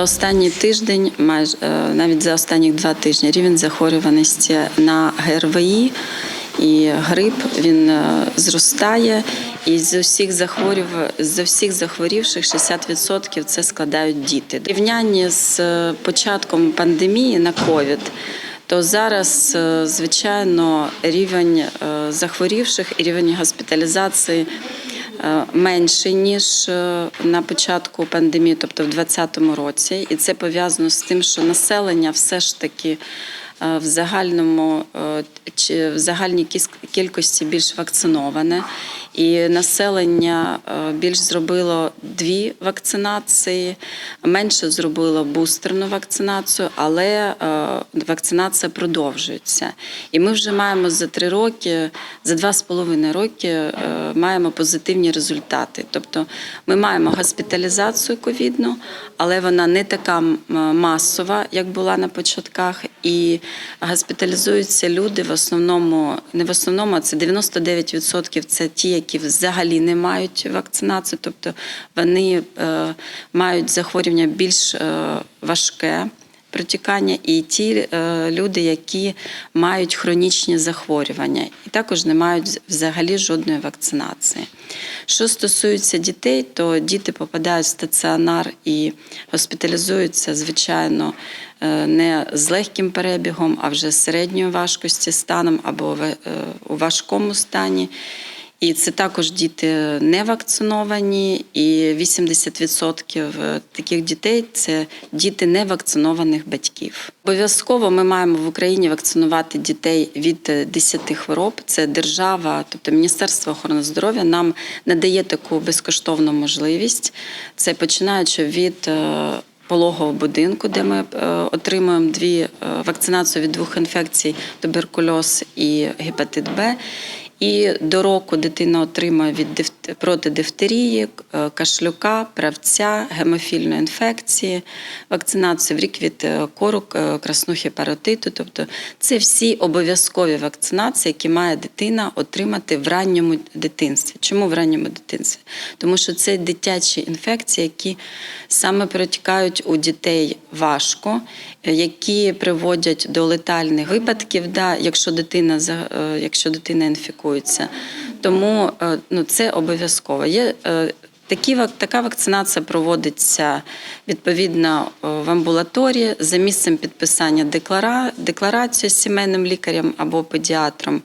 Останній тиждень, майже е, навіть за останні два тижні, рівень захворюваності на ГРВІ і грип він е, зростає. І з усіх захворів з усіх захворівших 60% це складають діти. В рівнянні з е, початком пандемії на ковід. То зараз, звичайно, рівень захворівших і рівень госпіталізації е, менший ніж е, на початку пандемії, тобто в 2020 році, і це пов'язано з тим, що населення все ж таки е, в загальному чи в загальній кількості більш вакциноване, і населення е, більш зробило дві вакцинації, менше зробило бустерну вакцинацію, але е, вакцинація продовжується. І ми вже маємо за три роки, за два з половиною роки е, маємо позитивні результати. Тобто ми маємо госпіталізацію ковідну, але вона не така масова, як була на початках. І госпіталізуються люди в основному, не в основному, а це 99% це ті, які взагалі не мають вакцинацію, тобто вони е, мають захворювання більш е, важке. Протікання і ті е, люди, які мають хронічні захворювання, і також не мають взагалі жодної вакцинації. Що стосується дітей, то діти попадають в стаціонар і госпіталізуються, звичайно, е, не з легким перебігом, а вже середньої важкості станом або в- е, у важкому стані. І це також діти не вакциновані, і 80% таких дітей це діти невакцинованих батьків. Обов'язково ми маємо в Україні вакцинувати дітей від 10 хвороб. Це держава, тобто Міністерство охорони здоров'я нам надає таку безкоштовну можливість. Це починаючи від е, пологового будинку, де ми е, отримуємо дві е, вакцинацію від двох інфекцій: туберкульоз і гепатит Б. І до року дитина отримує від дифт- проти дифтерії, е, кашлюка, правця, гемофільної інфекції, вакцинацію в рік від е, кору, е, краснухи, паротиту. Тобто це всі обов'язкові вакцинації, які має дитина отримати в ранньому дитинстві. Чому в ранньому дитинстві? Тому що це дитячі інфекції, які саме протікають у дітей важко, які приводять до летальних випадків, да, якщо дитина якщо дитина інфікується. Тому е, ну, це обов'язково. Є е, Такі, така вакцинація проводиться відповідно е, в амбулаторії за місцем підписання деклара, декларації з сімейним лікарем або педіатром.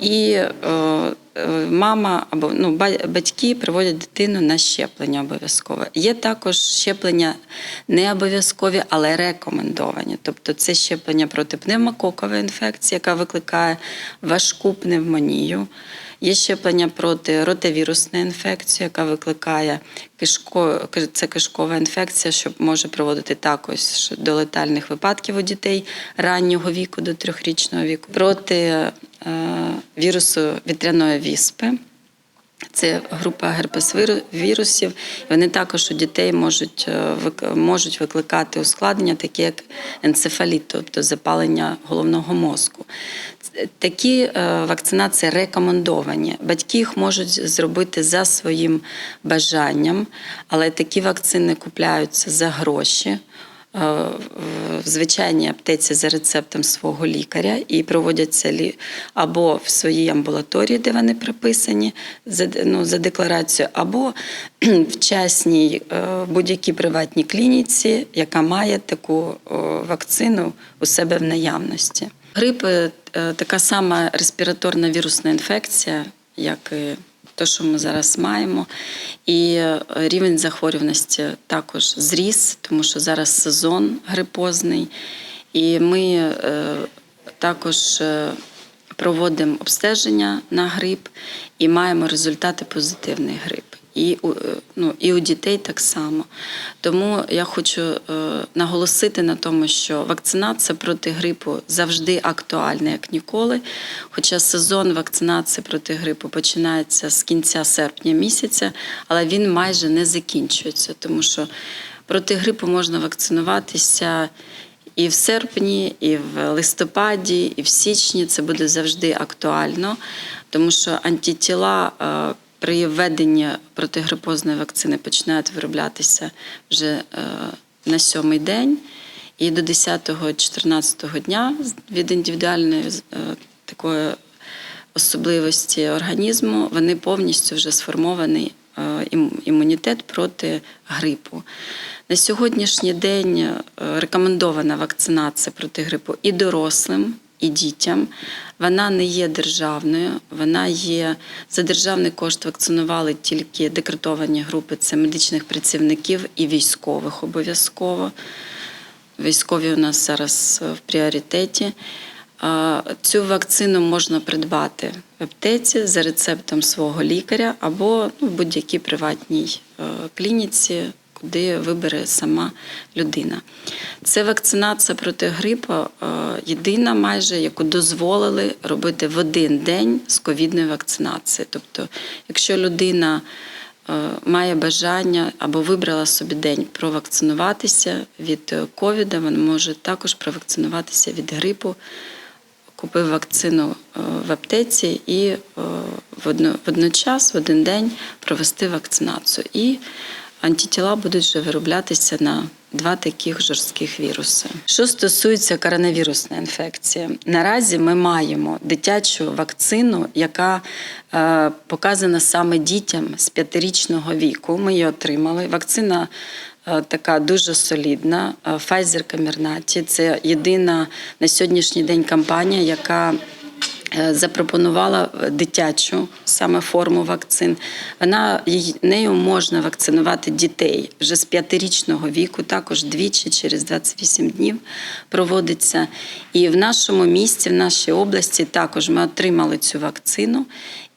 І мама або ну, ба- батьки приводять дитину на щеплення обов'язково. Є також щеплення не обов'язкові, але рекомендовані. Тобто це щеплення проти пневмококової інфекції, яка викликає важку пневмонію. Є щеплення проти ротавірусної інфекції, яка викликає кишко, це кишкова інфекція, що може приводити також до летальних випадків у дітей раннього віку до трьохрічного віку. Проти е, вірусу вітряної віспи. Це група герпес-вірусів. Вони також у дітей можуть, е, можуть викликати ускладнення, такі як енцефаліт, тобто запалення головного мозку. Такі е, вакцинації рекомендовані. Батьки їх можуть зробити за своїм бажанням, але такі вакцини купляються за гроші. Е, В звичайній аптеці за рецептом свого лікаря і проводяться лі- або в своїй амбулаторії, де вони приписані за, ну, за декларацією, або в частній е, будь-якій приватній клініці, яка має таку вакцину у себе в наявності. Грип е, така сама респіраторна вірусна інфекція, як і те, що ми зараз маємо. І е, рівень захворюваності також зріс, тому що зараз сезон грипозний. І ми е, також е, проводимо обстеження на грип і маємо результати позитивний грип. І е, ну, і у дітей так само. Тому я хочу е, наголосити на тому, що вакцинація проти грипу завжди актуальна, як ніколи. Хоча сезон вакцинації проти грипу починається з кінця серпня місяця, але він майже не закінчується, тому що проти грипу можна вакцинуватися. І в серпні, і в листопаді, і в січні це буде завжди актуально, тому що антитіла е, при введенні протигрипозної вакцини починають вироблятися вже е, на сьомий день, і до 10-14 дня від індивідуальної е, такої особливості організму вони повністю вже сформований е, імунітет проти грипу. На сьогоднішній день рекомендована вакцинація проти грипу і дорослим, і дітям. Вона не є державною, вона є за державний кошт вакцинували тільки декретовані групи це медичних працівників і військових обов'язково. Військові у нас зараз е, в пріоритеті. Цю вакцину можна придбати в аптеці за рецептом свого лікаря або ну, в будь-якій приватній е, клініці, куди вибере сама людина. Це вакцинація проти грипу е, єдина, майже яку дозволили робити в один день з ковідної вакцинації. Тобто, якщо людина е, має бажання або вибрала собі день провакцинуватися від е, ковіда, вона може також провакцинуватися від грипу. Купив вакцину в аптеці і водночас в один день провести вакцинацію. І антитіла будуть вже вироблятися на два таких жорстких віруси. Що стосується коронавірусної інфекції, наразі ми маємо дитячу вакцину, яка е, показана саме дітям з п'ятирічного віку. Ми її отримали. Вакцина е, така дуже солідна. Е, Pfizer Comirnaty – це єдина на сьогоднішній день компанія, яка запропонувала дитячу саме форму вакцин. Вона нею можна вакцинувати дітей вже з п'ятирічного віку, також двічі через 28 днів проводиться. І в нашому місті, в нашій області, також ми отримали цю вакцину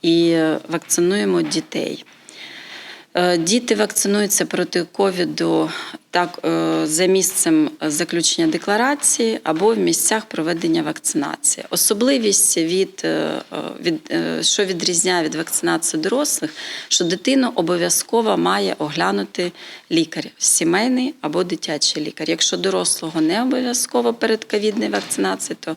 і е, вакцинуємо дітей. Е, Діти вакцинуються проти ковіду так е, за місцем заключення декларації або в місцях проведення вакцинації. Особливість від, е, від що відрізняє від вакцинації дорослих, що дитину обов'язково має оглянути лікар, сімейний або дитячий лікар. Якщо дорослого не обов'язково перед ковідною вакцинацією, то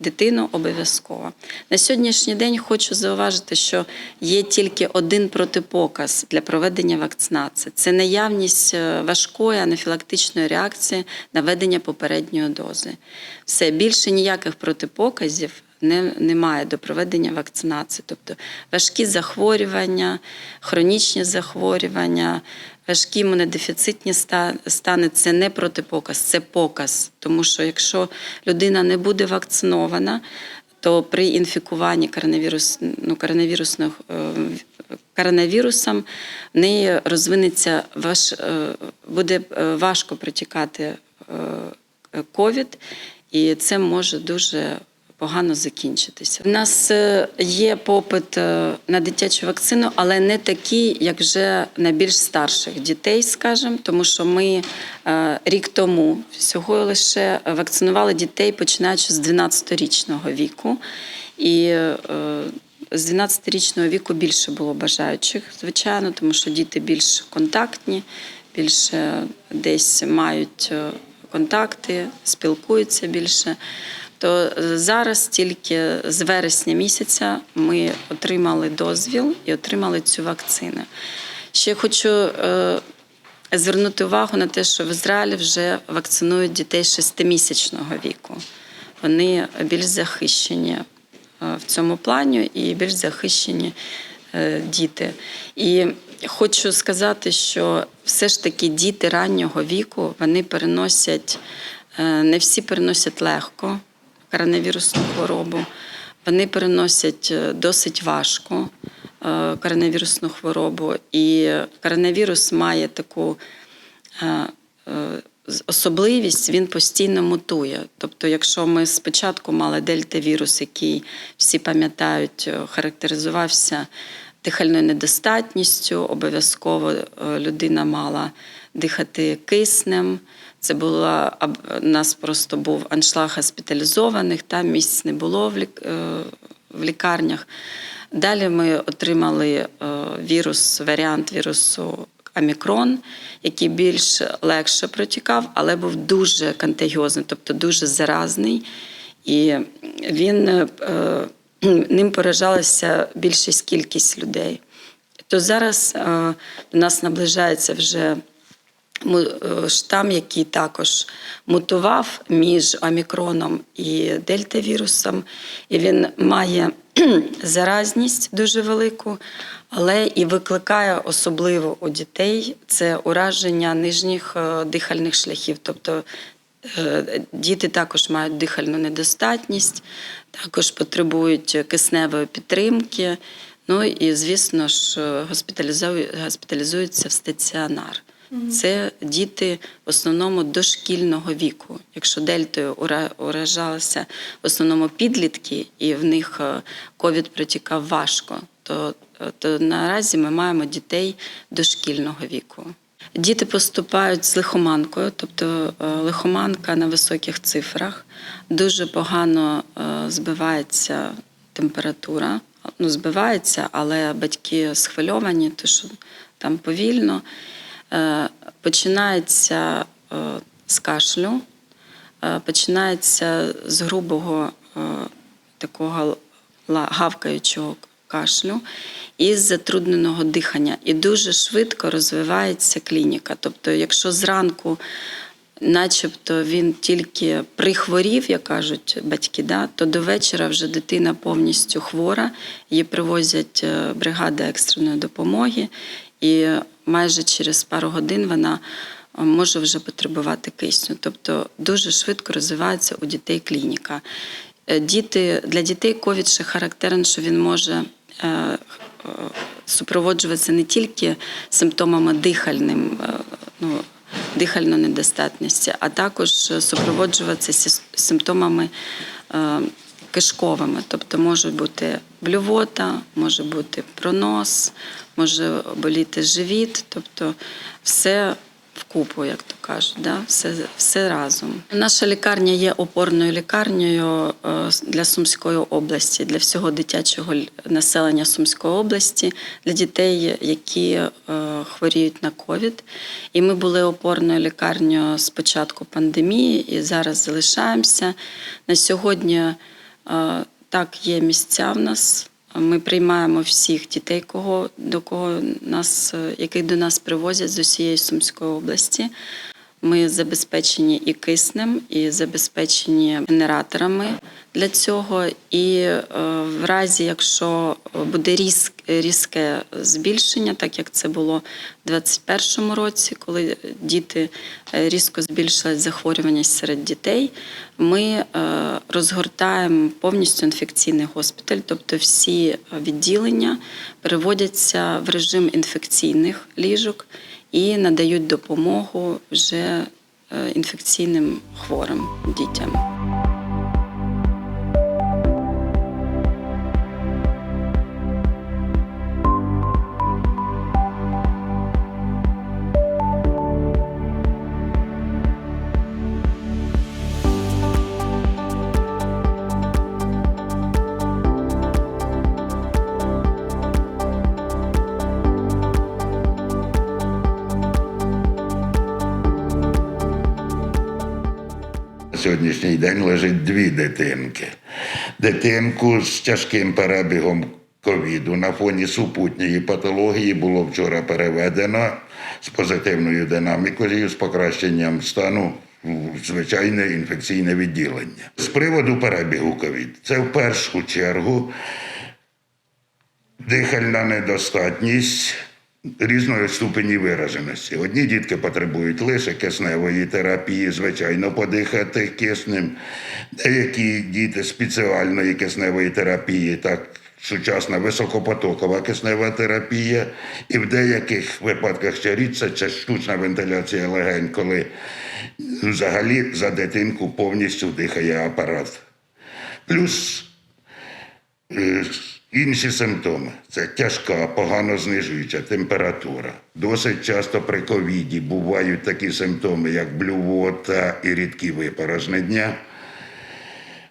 дитину обов'язково. На сьогоднішній день хочу зауважити, що є тільки один протипоказ для проведення вакцинації. Це наявність е, важкої анафілактичної реакції на ведення попередньої дози. Все більше ніяких протипоказів. Не, немає до проведення вакцинації, тобто важкі захворювання, хронічні захворювання, важкі імунодефіцитні стани це не протипоказ, це показ. Тому що якщо людина не буде вакцинована, то при інфікуванні коронавірус, ну, коронавірусних, е, коронавірусом в неї розвинеться важ, е, буде е, важко протікати ковід, і це може дуже погано закінчитися. У нас е, є попит е, на дитячу вакцину, але не такий, як вже на більш старших дітей, скажімо, тому що ми е, рік тому всього лише вакцинували дітей, починаючи з 12-річного віку. І з 12-річного віку більше було бажаючих, звичайно, тому що діти більш контактні, більше десь мають контакти, спілкуються більше. То е, зараз тільки з вересня місяця ми отримали дозвіл і отримали цю вакцину. Ще хочу е, звернути увагу на те, що в Ізраїлі вже вакцинують дітей шестимісячного віку. Вони більш захищені е, в цьому плані і більш захищені діти. І хочу сказати, що все ж таки діти раннього віку вони переносять, не всі переносять легко коронавірусну хворобу. Вони переносять е, досить важко е, коронавірусну хворобу. І коронавірус має таку е, особливість, він постійно мутує. Тобто, якщо ми спочатку мали дельта-вірус, який всі пам'ятають, характеризувався дихальною недостатністю, обов'язково людина мала дихати киснем. Це була нас просто був аншлаг госпіталізованих, там місць не було е, в лікарнях. Далі ми отримали е, вірус, варіант вірусу Омікрон, який більш легше протікав, але був дуже контагіозний, тобто дуже заразний. І він е, ним поражалася більшість кількість людей. То зараз до нас наближається вже штам, який також мутував між омікроном і дельтавірусом, і він має заразність дуже велику, але і викликає особливо у дітей це ураження нижніх е, дихальних шляхів. Тобто е, діти також мають дихальну недостатність, також потребують кисневої підтримки. Ну і, звісно ж, госпіталізуються в стаціонар. Це діти в основному дошкільного віку. Якщо дельтою ура- уражалися в основному підлітки, і в них е, ковід протікав важко, то, е, то наразі ми маємо дітей дошкільного віку. Діти поступають з лихоманкою, тобто е, лихоманка на високих цифрах. Дуже погано збивається температура. Ну, збивається, але батьки схвильовані, то що там повільно. Е, Починається е, з кашлю, е, починається з грубого такого гавкаючого кашлю і з затрудненого дихання. І дуже швидко розвивається клініка. Тобто, якщо зранку, начебто, він тільки прихворів, як кажуть батьки, да, то до вечора вже дитина повністю хвора, її привозять бригади екстреної допомоги, і майже через пару годин вона е, може вже потребувати кисню. Тобто дуже швидко розвивається у дітей клініка. Е, Діти, для дітей ковід ще характерен, що він може е, супроводжуватися не тільки симптомами дихальним, ну, дихальної недостатності, а також супроводжуватися симптомами кишковими. Тобто може бути блювота, може бути пронос, може боліти живіт, тобто все вкупу, як то кажуть, да? все, все разом. Наша лікарня є опорною лікарнею е, для Сумської області, для всього дитячого населення Сумської області, для дітей, які е, хворіють на ковід. І ми були опорною лікарнею з початку пандемії і зараз залишаємося. На сьогодні так є місця в нас. Ми приймаємо всіх дітей, кого до кого нас, е, яких до нас привозять з усієї Сумської області. Ми забезпечені і киснем, і забезпечені генераторами для цього. І е, в разі, якщо буде різке збільшення, так як це було в 2021 році, коли діти е, різко збільшилась захворюваність серед дітей, ми е, розгортаємо повністю інфекційний госпіталь, тобто всі відділення переводяться в режим інфекційних ліжок і надають допомогу вже е, інфекційним хворим дітям. Сьогоднішній день лежить дві дитинки. Дитинку з тяжким перебігом ковіду на фоні супутньої патології було вчора переведено з позитивною динамікою, з покращенням стану звичайне інфекційне відділення. З приводу перебігу ковід, це в першу чергу дихальна недостатність різної ступені вираженості. Одні дітки потребують лише кисневої терапії, звичайно, подихати киснем. Деякі діти спеціальної кисневої терапії, так сучасна високопотокова киснева терапія, і в деяких випадках ще рідше це штучна вентиляція легень, коли взагалі за дитинку повністю дихає апарат. Плюс Е, Інші симптоми це тяжка, погано знижуюча температура. Досить часто при ковіді бувають такі симптоми, як блювота і рідкі випорожнення.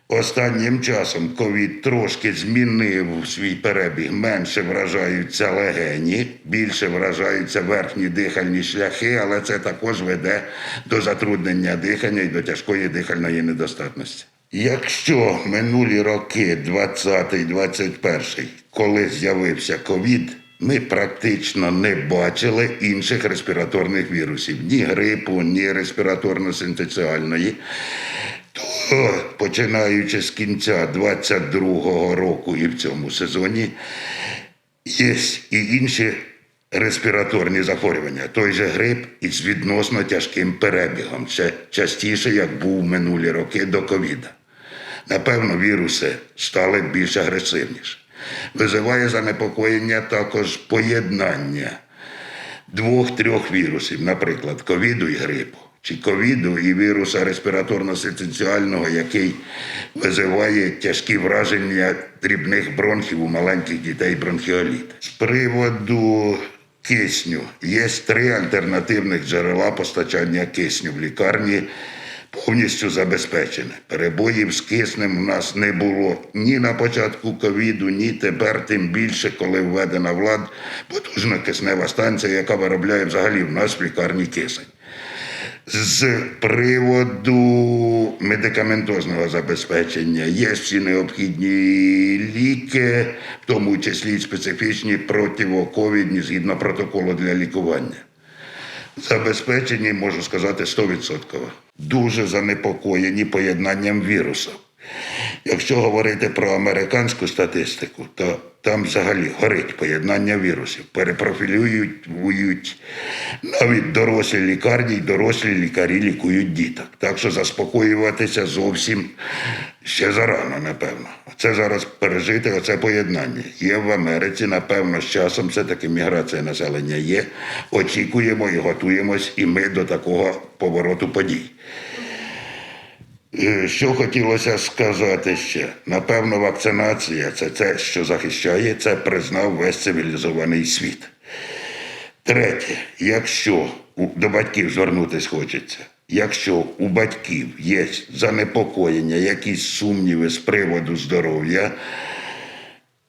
Останнім часом ковід трошки змінив свій перебіг. Менше вражаються легені, більше вражаються верхні дихальні шляхи, але це також веде до затруднення дихання і до тяжкої дихальної недостатності. Якщо минулі роки, 20-21, коли з'явився ковід, ми практично не бачили інших респіраторних вірусів, ні грипу, ні респіраторно-синтеціальної. То починаючи з кінця 22-го року і в цьому сезоні, є і інші респіраторні захворювання. Той же грип із відносно тяжким перебігом. Це частіше, як був минулі роки до ковіда. Напевно, віруси стали більш агресивніші. Визиває занепокоєння також поєднання двох-трьох вірусів, наприклад, ковіду і грипу, чи ковіду і віруса респіраторно-синтеціального, який визиває тяжкі враження дрібних бронхів у маленьких дітей бронхіоліт. З приводу кисню є три альтернативних джерела постачання кисню в лікарні. Повністю забезпечене. Перебоїв з киснем у нас не було ні на початку ковіду, ні тепер, тим більше, коли введена влад потужна киснева станція, яка виробляє взагалі в нас в лікарні кисень. З приводу медикаментозного забезпечення є всі необхідні ліки, в тому числі специфічні противоковідні згідно протоколу для лікування. Забезпечені, можу сказати, 100%. Дуже занепокоєні поєднанням вірусу. Якщо говорити про американську статистику, то там взагалі горить поєднання вірусів. Перепрофілюють навіть дорослі лікарні, й дорослі лікарі лікують діток. Так що заспокоюватися зовсім ще зарано, напевно. Це зараз пережити оце поєднання. Є в Америці, напевно, з часом все-таки міграція населення є. Очікуємо і готуємось, і ми до такого повороту подій. Е, Що хотілося сказати ще? Напевно, вакцинація це те, що захищає, це признав весь цивілізований світ. Третє, якщо до батьків звернутися хочеться, якщо у батьків є занепокоєння, якісь сумніви з приводу здоров'я,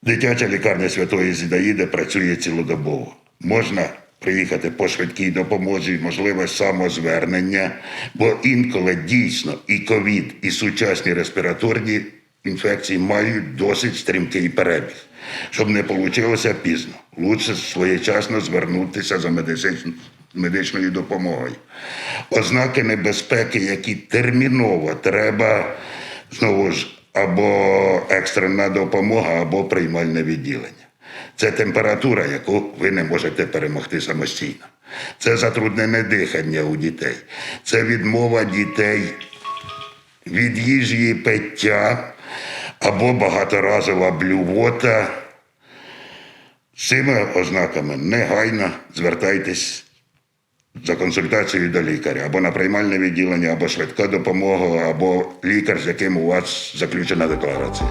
дитяча лікарня Святої Зідаїди працює цілодобово. Можна приїхати по швидкій допомозі, можливе самозвернення, бо інколи дійсно і ковід, і сучасні респіраторні інфекції мають досить стрімкий перебіг. Щоб не вийшло пізно. Лучше своєчасно звернутися за медичною допомогою. Ознаки небезпеки, які терміново треба знову ж або екстрена допомога, або приймальне відділення. Це температура, яку ви не можете перемогти самостійно. Це затруднене дихання у дітей. Це відмова дітей від їжі і пиття або багаторазова блювота. З цими ознаками негайно звертайтесь за консультацією до лікаря або на приймальне відділення, або швидка допомога, або лікар, з яким у вас заключена декларація.